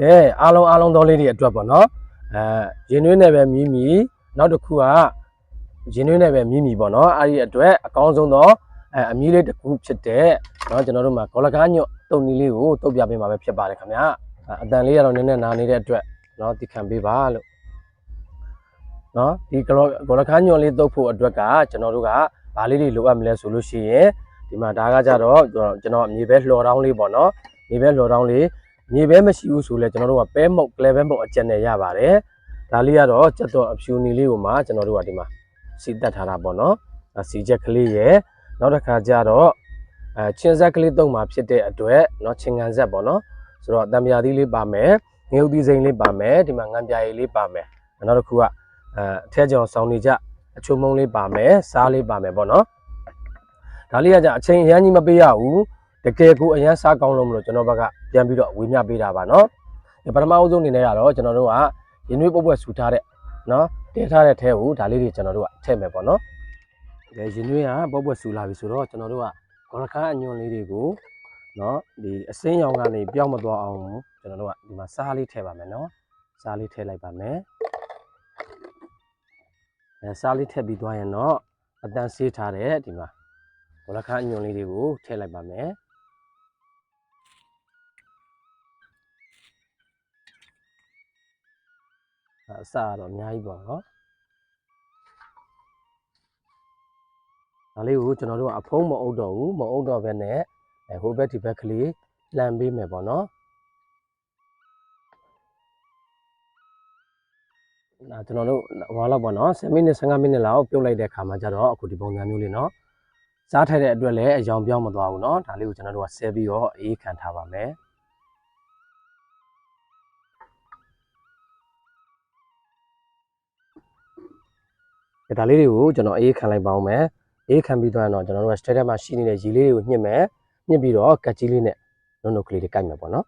ကဲအားလုံးအားလုံးသောလေးတွေအတွက်ပေါ့နော်အဲရင်သွင်းနဲ့ပဲမြည်မြည်နောက်တစ်ခုကရင်သွင်းနဲ့ပဲမြည်မြည်ပေါ့နော်အဲ့ဒီအတွက်အကောင်းဆုံးသောအဲအမီးလေးတစ်ခုဖြစ်တဲ့เนาะကျွန်တော်တို့မှာကောလကားညွတ်တုံနီလေးကိုတုတ်ပြပေးမှာပဲဖြစ်ပါတယ်ခင်ဗျာအဲအတန်လေးကတော့နည်းနည်းနာနေတဲ့အတွက်เนาะတိခံပေးပါလို့เนาะဒီကောလကောလကားညွတ်လေးတုတ်ဖို့အတွက်ကကျွန်တော်တို့ကဘာလေးတွေလိုအပ်မလဲဆိုလို့ရှိရင်ဒီမှာဒါကကြတော့ကျွန်တော်မြေပဲလှော်တောင်းလေးပေါ့နော်မြေပဲလှော်တောင်းလေး မြေပဲမရှိဘူးဆိုလဲကျွန်တော်တို့ကပဲမုတ်ကလဲပဲမုတ်အကျက်နဲ့ရပါတယ်ဒါလေးကတော့ကြက်တော့အဖြူနီလေးကိုမှကျွန်တော်တို့ကဒီမှာစီတက်ထားတာပေါ့နော်အစီချက်ကလေးရယ်နောက်တစ်ခါကျတော့အဲချင်းဆက်ကလေးတုံးမှာဖြစ်တဲ့အတွက်เนาะချင်းကန်ဆက်ပေါ့နော်ဆိုတော့တံမြာသီးလေးပါမယ်ငရုတ်သီးစိမ်းလေးပါမယ်ဒီမှာငံပြာရည်လေးပါမယ်နောက်တစ်ခုကအဲအထက်ကြောင်ဆောင်းနေကြအချုံမုံလေးပါမယ်စားလေးပါမယ်ပေါ့နော်ဒါလေးကကြအချိန်အရန်ကြီးမပေးရဘူး တကယ်ကိုအရန်စားကောင်းလို့မလို့ကျွန်တော်ဘက်ကပြန်ပြီးတော့ဝေမျှပေးတာပါနော်ပထမအဆုံးအနေနဲ့ကတော့ကျွန်တော်တို့ကရင်းနှွေးပုတ်ပွက်ဆူထားတဲ့နော်တဲထားတဲ့ထဲကိုဒါလေးတွေကျွန်တော်တို့ကထည့်မယ်ပေါ့နော်ဒါရင်းနှွေးကပုတ်ပွက်ဆူလာပြီဆိုတော့ကျွန်တော်တို့ကဂေါ်ရကားအညွန်လေးတွေကိုနော်ဒီအစင်းရောင်ကနေပြောင်းမသွားအောင်ကျွန်တော်တို့ကဒီမှာစားလေးထည့်ပါမယ်နော်စားလေးထည့်လိုက်ပါမယ်အဲစားလေးထည့်ပြီးသွားရင်တော့အတန်ဆေးထားတဲ့ဒီမှာဂေါ်ရကားအညွန်လေးတွေကိုထည့်လိုက်ပါမယ် အစကတော့အများကြီးပေါ့နော်ဒါလေးကိုကျွန်တော်တို့ကအဖုံးမအုပ်တော့ဘူးမအုပ်တော့ဘဲနဲ့အဲဟိုဘက်ဒီဘက်ကလေးလှန်ပေးမယ်ပေါ့နော်ဒါကျွန်တော်တို့ဟောလောက်ပေါ့နော်10မိနစ်15မိနစ်လောက်ပြုတ်လိုက်တဲ့ခါမှာကျတော့အခုဒီပုံစံမျိုးလေးနော်စားထိုက်တဲ့အတွက်လည်းအယောင်ပြောင်းမသွားဘူးเนาะဒါလေးကိုကျွန်တော်တို့ကဆဲပြီးတော့အေးခံထားပါမယ် ဒါလေးတွေကိုကျွန်တော်အေးခံလိုက်ပါအောင်မယ်အေးခံပြီးတော့တော့ကျွန်တော်တို့က state မှာရှိနေတဲ့ရေလေးတွေကိုညှစ်မယ်ညှစ်ပြီးတော့ကတ်ကြီးလေးနဲ့နုံနုံကလေးတွေကိုက်မယ်ပေါ့နော်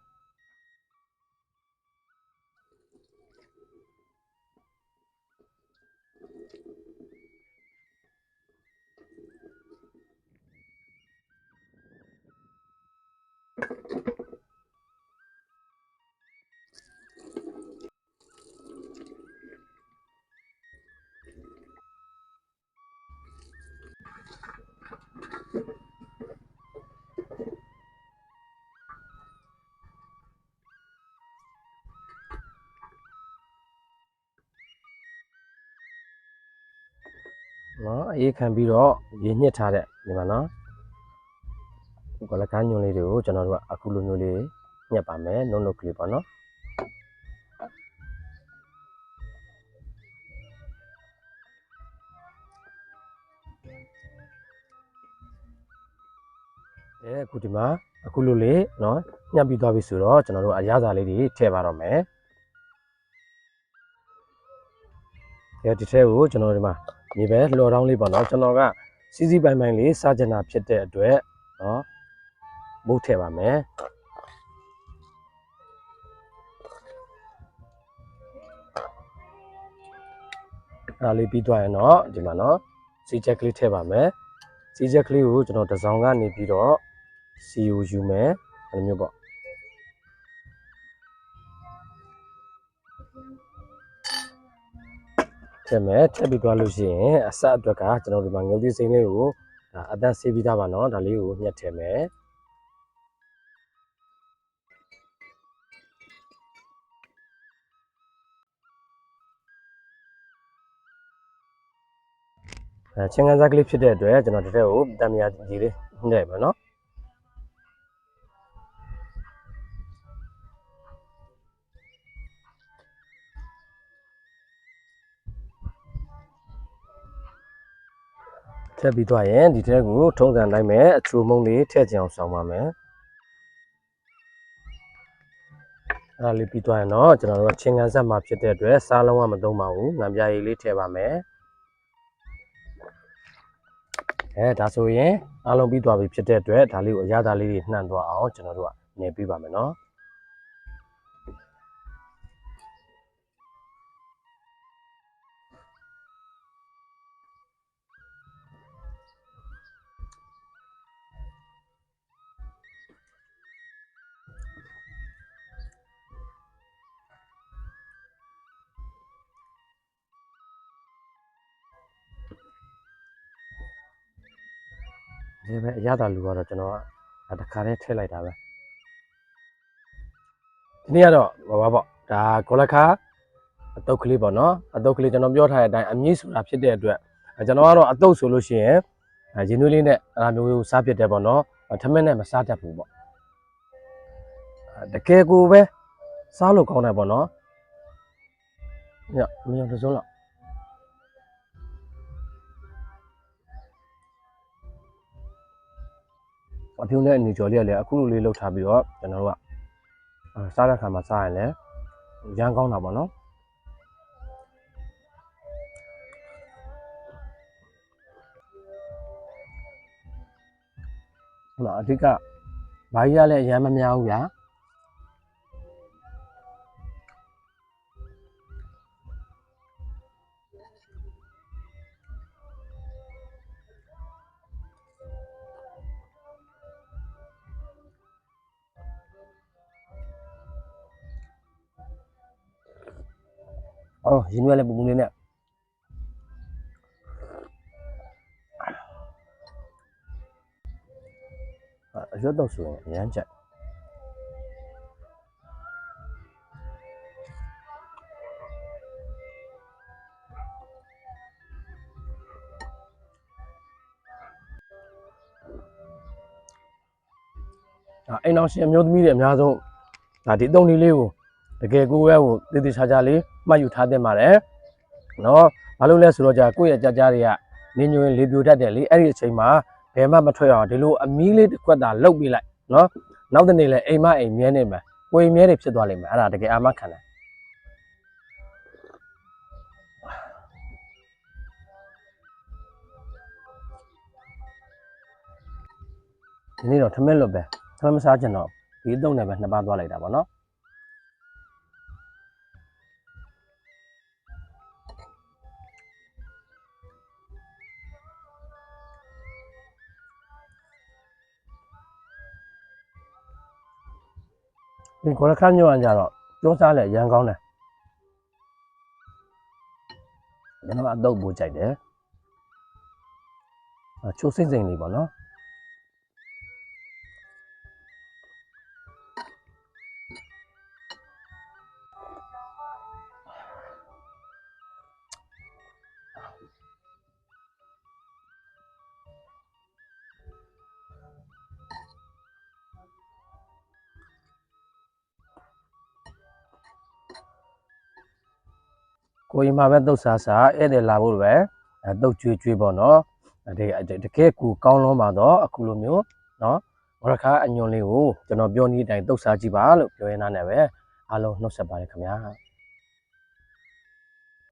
နော်အေးခံပြီးတော့ရေညှစ်ထားတဲ့ဒီမှာနော်ဒီကလကန်းညွန်လေးတွေကိုကျွန်တော်တို့ကအခုလိုမျိုးလေးညှက်ပါမယ်နုံနုံကလေးပေါ့နော်အဲအခုဒီမှာအခုလိုလေးနော်ညှပ်ပြီးသွားပြီဆိုတော့ကျွန်တော်တို့အရသာလေးတွေထည့်ပါတော့မယ်အဲဒီထဲကိုကျွန်တော်ဒီမှာ မြေပဲလှော်တောင်းလေးပေါ့နော်ကျွန်တော်ကစီစီပိုင်ပိုင်လေးစားကျင်တာဖြစ်တဲ့အတွက်နော်မုတ်ထည့်ပါမယ်အဲ့ဒါလေးပြီးသွားရင်တော့ဒီမှာနော်စီချက်ကလေးထည့်ပါမယ်စီချက်ကလေးကိုကျွန်တော်တစ်စောင်းကနေပြီးတော့စီယူယူမယ်အဲ့လိုမျိုးပေါ့ ထည့်မယ်ထည့်ပြီးသွားလို့ရှိရင်အစအတွက်ကကျွန်တော်ဒီမှာငုတ်သီးစိမ်းလေးကိုဒါအတန်းဆေးပြီးသားပါနော်ဒါလေးကိုညှက်ထည့်မယ်အဲချင်းကန်စားကလေးဖြစ်တဲ့အတွက်ကျွန်တော်တစ်ထည့်ကိုတံမြာကြီးလေးနှိမ့်ပါနော် ထည့်ပြီးသွားရင်ဒီထဲကိုထုံးစံတိုင်းပဲအချိုမုံလေးထည့်ချင်အောင်ဆောင်းပါမယ်အဲ့ဒါလေးပြီးသွားရင်တော့ကျွန်တော်တို့ကချင်းကန်ဆက်မှာဖြစ်တဲ့အတွက်စားလုံးဝမသုံးပါဘူးငံပြားရည်လေးထည့်ပါမယ်အဲဒါဆိုရင်အားလုံးပြီးသွားပြီဖြစ်တဲ့အတွက်ဒါလေးကိုအရသာလေးတွေနှံ့သွားအောင်ကျွန်တော်တို့ကနေပြပါမယ်နော် ဒီပဲအရသာလူကတော့ကျွန်တော်ကတခါတည်းထည့်လိုက်တာပဲဒီနေ့ကတော့ဘာပါပေါ့ဒါကိုလက်ခါအတုတ်ကလေးပေါ့နော်အတုတ်ကလေးကျွန်တော်ပြောထားတဲ့အတိုင်းအမြင့်ဆိုတာဖြစ်တဲ့အတွက်ကျွန်တော်ကတော့အတုတ်ဆိုလို့ရှိရင်ရင်နွေးလေးနဲ့အဲ့လိုမျိုးစားဖြစ်တယ်ပေါ့နော်ထမင်းနဲ့မစားတတ်ဘူးပေါ့တကယ်ကိုပဲစားလို့ကောင်းတယ်ပေါ့နော်ညမင်းတို့ဆုံးတော့ အပြုံးနဲ့အနေကျော်လေးကလည်းအခုလိုလေးလှုပ်ထားပြီးတော့ကျွန်တော်တို့ကအာစားတဲ့ခါမှာစားရင်လည်းရမ်းကောင်းတာပေါ့နော်ဟိုအဓိကဘာကြီးကလည်းအရမ်းမများဘူးဗျာ အော်ရင်းနှီးလည်းပူပူလေးနဲ့အာအရွတ်တော့ဆိုရင်အရမ်းချက်အာအိမ်အောင်ရှင်အမျိုးသမီးတွေအများဆုံးဒါဒီအုံလေးလေးကိုတကယ်ကိုယ်ပဲကိုတည်တည်ချာချာလေး မှတ်ယူထားသင့်ပါတယ်နော်ဘာလို့လဲဆိုတော့じゃကိုယ့်ရဲ့ကြကြတွေကနေညွင်လေပြိုတတ်တယ်လေအဲ့ဒီအချိန်မှာဘယ်မှမထွက်အောင်ဒီလိုအမီးလေးတစ်ခွက်တာလှုပ်ပေးလိုက်နော်နောက်တစ်နေ့လဲအိမ်မအိမ်မြဲနေမှာကိုယ်မြဲတွေဖြစ်သွားလိမ့်မယ်အဲ့ဒါတကယ်အာမခံတယ်ဒီနေ့တော့ထမင်းလွတ်ပဲထမင်းမစားချင်တော့ဒီအတုံးနဲ့ပဲနှစ်ပါးသွားလိုက်တာပေါ့နော် ဒီကိုရခန့်ညွန့်ကြတော့ကျိုးစားလဲရန်ကောင်းတယ်ကျွန်တော်အတော့ပိုးကြိုက်တယ်အချိုးစိမ့်စိမ့်လေးပေါ့နော် ကိုရင်မှာပဲတုတ်စားစားဧည့်သည်လာဖို့ပဲအဲတုတ်ကျွေးကျွေးပေါ့နော်အဲဒီတကယ်ကူကောင်းလုံးပါတော့အခုလိုမျိုးနော်ဝရခအညွန်လေးကိုကျွန်တော်ပြောနေတဲ့အတိုင်းတုတ်စားကြည့်ပါလို့ပြောရင်းသားနဲ့ပဲအားလုံးနှုတ်ဆက်ပါတယ်ခင်ဗျာ